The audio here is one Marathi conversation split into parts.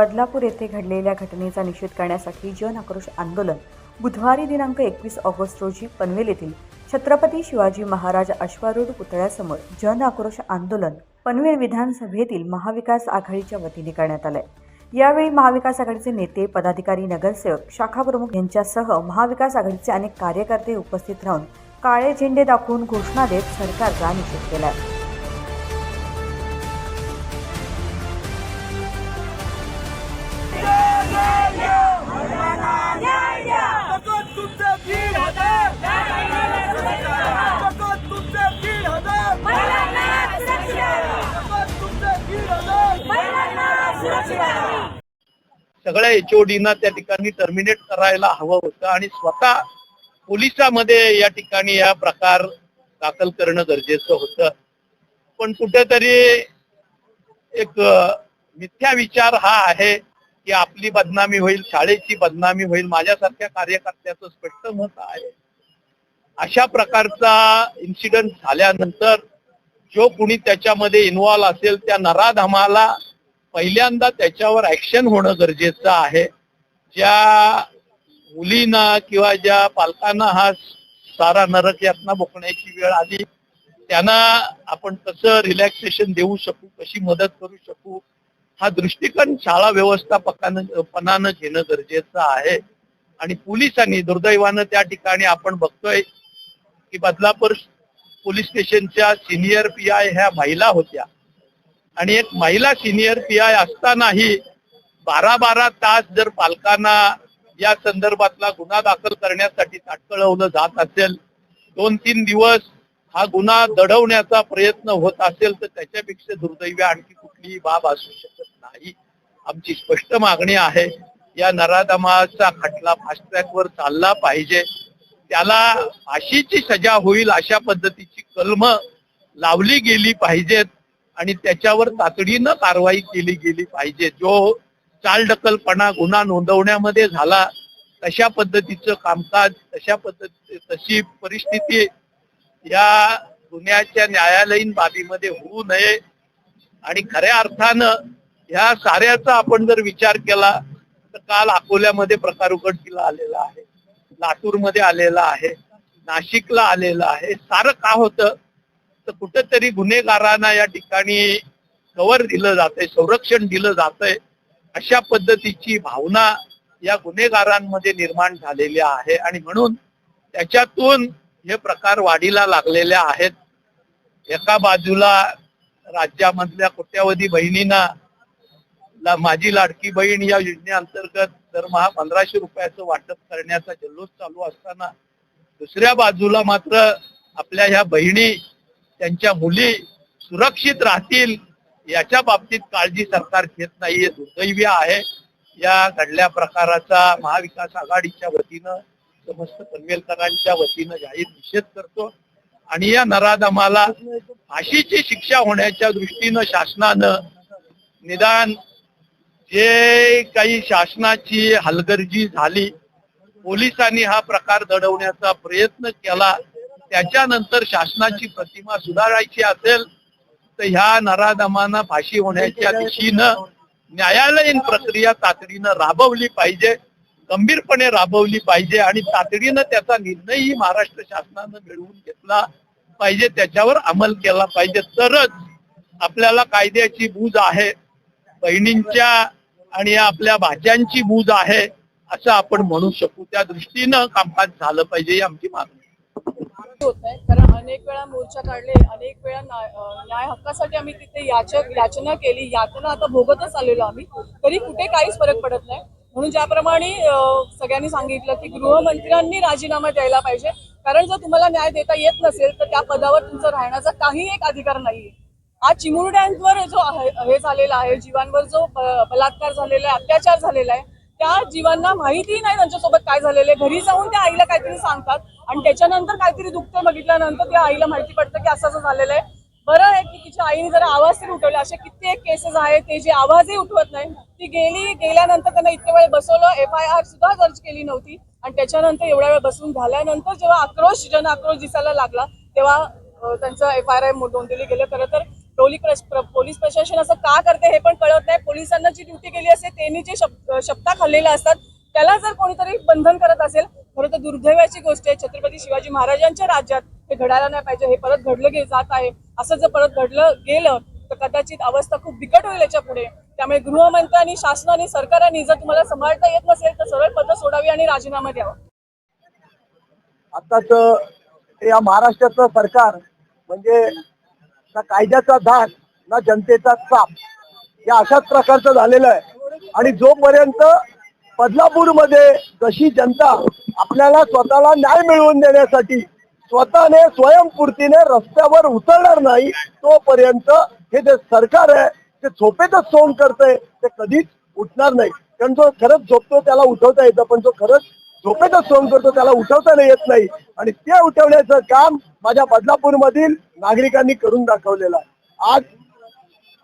बदलापूर येथे घडलेल्या घटनेचा निषेध करण्यासाठी जन आक्रोश आंदोलन बुधवारी दिनांक एकवीस ऑगस्ट रोजी पनवेल येथील छत्रपती शिवाजी महाराज अश्वारूढ पुतळ्यासमोर जन आक्रोश आंदोलन पनवेल विधानसभेतील महाविकास आघाडीच्या वतीने करण्यात आलंय. यावेळी महाविकास आघाडीचे नेते पदाधिकारी नगरसेवक शाखा प्रमुख यांच्यासह महाविकास आघाडीचे अनेक कार्यकर्ते उपस्थित राहून काळे झेंडे दाखवून घोषणा देत सरकारचा निषेध केलाय. सगळ्या एचओडीना त्या ठिकाणी टर्मिनेट करायला हवं होतं आणि स्वतः पोलिसामध्ये या ठिकाणी या प्रकार दाखल करणं गरजेचं होतं. पण कुठेतरी एक मिथ्या विचार हा आहे की आपली बदनामी होईल शाळेची बदनामी होईल माझ्यासारख्या कार्यकर्त्याचं स्पष्ट मत आहे. अशा प्रकारचा इन्सिडेंट झाल्यानंतर जो कुणी त्याच्यामध्ये इन्व्हॉल्व असेल त्या नराधमाला पहिल्यांदा त्याच्यावर ऍक्शन होणं गरजेचं आहे. ज्या मुलींना किंवा ज्या पालकांना हा सारा नरक यातना भोगण्याची वेळ आली त्यांना आपण कसं रिलॅक्सेशन देऊ शकू कशी मदत करू शकू हा दृष्टिकोन शाळा व्यवस्थापकानं पणानं घेणं गरजेचं आहे. आणि पोलिसांनी दुर्दैवानं त्या ठिकाणी आपण बघतोय की बदलापूर पोलीस स्टेशनच्या सिनियर पी आय ह्या महिला होत्या. आणि एक महिला सिनियर पी आय असतानाही बारा बारा तास जर पालकांना या संदर्भातला गुन्हा दाखल करण्यासाठी ताटकळवलं जात असेल दोन तीन दिवस हा गुन्हा दडवण्याचा प्रयत्न होत असेल तर त्याच्यापेक्षा दुर्दैवी आणखी कुठलीही बाब असू शकत नाही. आमची स्पष्ट मागणी आहे या नराधमाचा खटला फास्ट ट्रॅकवर चालला पाहिजे. त्याला फाशीची सजा होईल अशा पद्धतीची कलम लावली गेली पाहिजेत. आणि त्याच्यावर तातडीनं कारवाई केली गेली पाहिजे. जो चालढकलपणा गुन्हा नोंदवण्यामध्ये झाला तशा पद्धतीचं कामकाज तशा पद्धती तशी परिस्थिती या गुन्ह्याच्या न्यायालयीन बाबीमध्ये होऊ नये. आणि खऱ्या अर्थानं ह्या साऱ्याचा आपण जर विचार केला तर काल अकोल्यामध्ये प्रकार उघडकीला आलेला आहे लातूरमध्ये आलेला आहे नाशिकला आलेला आहे. सारं का होतं? तर कुठेतरी गुन्हेगारांना या ठिकाणी कव्हर दिलं जातंय संरक्षण दिलं जातंय. अशा पद्धतीची भावना या गुन्हेगारांमध्ये निर्माण झालेली आहे आणि म्हणून त्याच्यातून हे प्रकार वाढीला लागलेले आहेत. एका बाजूला राज्यामधल्या कोट्यावधी बहिणींना ला- माझी लाडकी बहीण या योजनेअंतर्गत दरमहा पंधराशे रुपयाचं वाटप करण्याचा जल्लोष चालू असताना दुसऱ्या बाजूला मात्र आपल्या ह्या बहिणी त्यांच्या मुली सुरक्षित राहतील याच्या बाबतीत काळजी सरकार घेत नाहीये दुर्दैवी आहे. या घडल्या प्रकाराचा महाविकास आघाडीच्या वतीनं समस्त पनवेलकरांच्या वतीनं जाहीर निषेध करतो. आणि या नराधमाला फाशीची शिक्षा होण्याच्या दृष्टीनं शासनानं निदान जे काही शासनाची हलगर्जी झाली पोलिसांनी हा प्रकार दडवण्याचा प्रयत्न केला. त्याच्यानंतर शासनाची प्रतिमा सुधारायची असेल तर ह्या नराधमांना फाशी होण्याच्या दिशेनं न्यायालयीन प्रक्रिया तातडीनं राबवली पाहिजे गंभीरपणे राबवली पाहिजे आणि तातडीनं त्याचा निर्णयही महाराष्ट्र शासनानं मिळवून घेतला पाहिजे त्याच्यावर अंमल केला पाहिजे. तरच आपल्याला कायद्याची बूज आहे बहिणींच्या आणि आपल्या भाज्यांची बूज आहे असं आपण म्हणू शकू. त्या दृष्टीनं कामकाज झालं पाहिजे ही आमची मागणी होत आहेत. कारण अनेक वेळा मोर्चा काढले अनेक वेळा न्याय हक्कासाठी आम्ही तिथे याचक याचना केली. यातना आता भोगतच आलेलो आम्ही. तरी कुठे काहीच फरक पडत नाही. म्हणून ज्याप्रमाणे सगळ्यांनी सांगितलं की गृहमंत्र्यांनी राजीनामा द्यायला पाहिजे. कारण जर तुम्हाला न्याय देता येत नसेल तर त्या पदावर तुमचं राहण्याचा काही एक अधिकार नाहीये. आज चिमुरड्यांवर जो आहे- हे झालेला आहे जीवांवर जो बलात्कार झालेला आहे अत्याचार झालेला आहे त्या जीवांना माहिती नाही त्यांच्यासोबत काय झालेलं आहे. घरी जाऊन त्या आईला काहीतरी सांगतात आणि त्याच्यानंतर काहीतरी दुखतं बघितल्यानंतर त्या आईला माहिती पडतं की असं असं झालेलं आहे. बरं आहे की तिच्या आईने जरा आवाज तरी उठवले. असे कित्येक केसेस आहेत ते जे आवाजही उठवत नाही. ती गेली गेल्यानंतर त्यांना इतके वेळ बसवलं. एफ आय आर सुद्धा दर्ज केली नव्हती. आणि त्याच्यानंतर एवढ्या वेळ बसून झाल्यानंतर जेव्हा आक्रोश जन आक्रोश दिसायला लागला तेव्हा त्यांचं एफ आय आर नोंदवली गेलं. खरं तर पोलीस पोलीस प्रशासन असं का करते हे पण कळत नाही. पोलिसांना जी ड्युटी केली असते त्यांनी जे शब शब्दा खाल्लेल्या असतात त्याला जर कोणीतरी बंधन करत असेल खरं तर दुर्दैवाची गोष्ट आहे. छत्रपती शिवाजी महाराजांच्या राज्यात हे घडायला नाही पाहिजे हे परत घडलं जात आहे. असं जर परत घडलं गेलं तर कदाचित अवस्था खूप बिकट होईल याच्यापुढे. त्यामुळे गृहमंत्र्यांनी शासनाने सरकारांनी जर तुम्हाला सांभाळता येत नसेल तर सरळ पद सोडावी आणि राजीनामा द्यावा. आताच या महाराष्ट्राचं सरकार म्हणजे ना कायद्याचा धाक ना जनतेचा चाप या अशाच प्रकारचं झालेलं आहे. आणि जोपर्यंत बदलापूरमध्ये जशी जनता आपल्याला स्वतःला न्याय मिळवून देण्यासाठी स्वतःने स्वयंपूर्तीने रस्त्यावर उतरणार नाही तोपर्यंत हे जे सरकार आहे ते झोपेतच सोंग करतंय ते कधीच उठणार नाही. कारण जो खरंच झोपतो त्याला उठवता येतं पण जो खरंच झोपेतच सोंग करतो त्याला उठवता येत नाही. आणि ते उठवण्याचं काम माझ्या बदलापूर मधील नागरिकांनी करून दाखवलेलं आहे. आज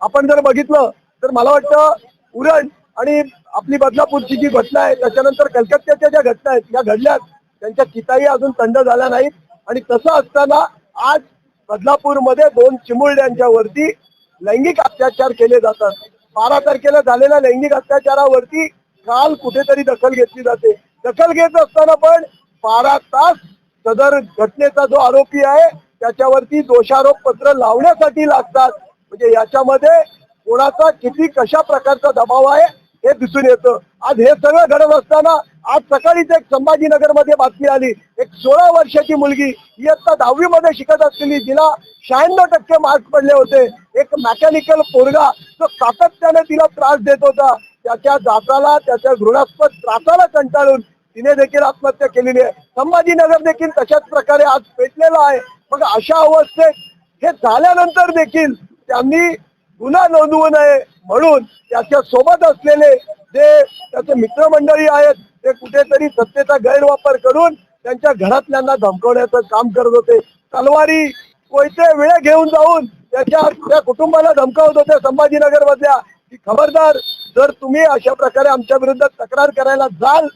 आपण जर बघितलं तर मला वाटतं उरण आणि आपली बदलापूरची जी घटना आहे त्याच्यानंतर कलकत्त्याच्या ज्या घटना आहेत या घडल्यात त्यांच्या चिताही अजून थंड झाल्या नाहीत. आणि तसं असताना आज बदलापूरमध्ये दोन चिमुरड्यांच्या वरती लैंगिक अत्याचार केले जातात. बारा तारखेला झालेल्या लैंगिक अत्याचारावरती काल कुठेतरी दखल घेतली जाते. दखल घेत असताना पण बारा तास सदर घटनेचा जो आरोपी आहे त्याच्यावरती दोषारोप पत्र लावण्यासाठी लागतात. म्हणजे याच्यामध्ये कोणाचा किती कशा प्रकारचा दबाव आहे हे दिसून येतं. आज हे सगळं घडत असताना आज सकाळीच एक संभाजीनगरमध्ये बातमी आली. एक सोळा वर्षाची मुलगी इयत्ता दहावी मध्ये शिकत असलेली जिला शहाण्णव टक्के मार्क्स पडले होते. एक मेकॅनिकल पोरगा जो सातत्याने तिला त्रास देत होता. त्याच्या जाताला त्याच्या घृणास्पद त्रासाला कंटाळून तिने देखील आत्महत्या केलेली आहे. संभाजीनगर देखील तशाच प्रकारे आज पेटलेला आहे. मग अशा अवस्थेत हे झाल्यानंतर देखील त्यांनी गुन्हा नोंदवू नये म्हणून त्याच्या सोबत असलेले जे त्याचे मित्रमंडळी आहेत ते कुठेतरी सत्तेचा गैरवापर करून त्यांच्या घरातल्यांना धमकवण्याचं काम करत होते. तलवारी कोयते वेळ घेऊन जाऊन त्याच्या त्या कुटुंबाला धमकावत होते संभाजीनगर मधल्या की खबरदार जर तुम्ही अशा प्रकारे आमच्या विरुद्ध तक्रार करायला जाल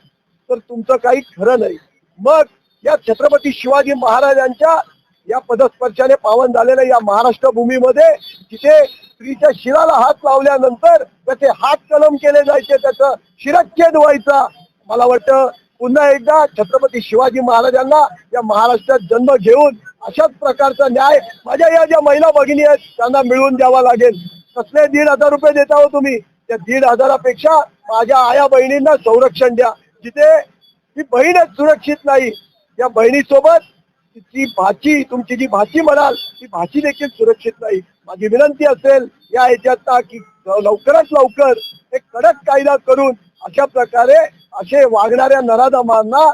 तर तुमचं काही खरं नाही. मग या छत्रपती शिवाजी महाराजांच्या या पदस्पर्शाने पावन झालेल्या या महाराष्ट्र भूमीमध्ये तिथे स्त्रीच्या शिराला हात लावल्यानंतर त्याचे हात कलम केले जायचे त्याचं शिरच्छेद व्हायचा. मला वाटतं पुन्हा एकदा छत्रपती शिवाजी महाराजांना या महाराष्ट्रात जन्म घेऊन अशाच प्रकारचा न्याय माझ्या या ज्या महिला भगिनी आहेत त्यांना मिळवून द्यावा लागेल. कसले दीड हजार रुपये देता हो तुम्ही? त्या दीड हजारापेक्षा माझ्या आया बहिणींना संरक्षण द्या. जिथे ती बहीणच सुरक्षित नाही या बहिणीसोबत तिची भाची तुमची जी भाची म्हणाल ती भाची देखील सुरक्षित नाही. माझी विनंती असेल या याच्यात की लवकरात लवकर एक कडक कायदा करून अशा प्रकारे असे वागणाऱ्या नराधमांना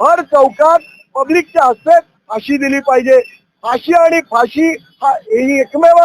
भर चौकात पब्लिकच्या हस्ते फाशी दिली पाहिजे. फाशी आणि फाशी हा एकमेव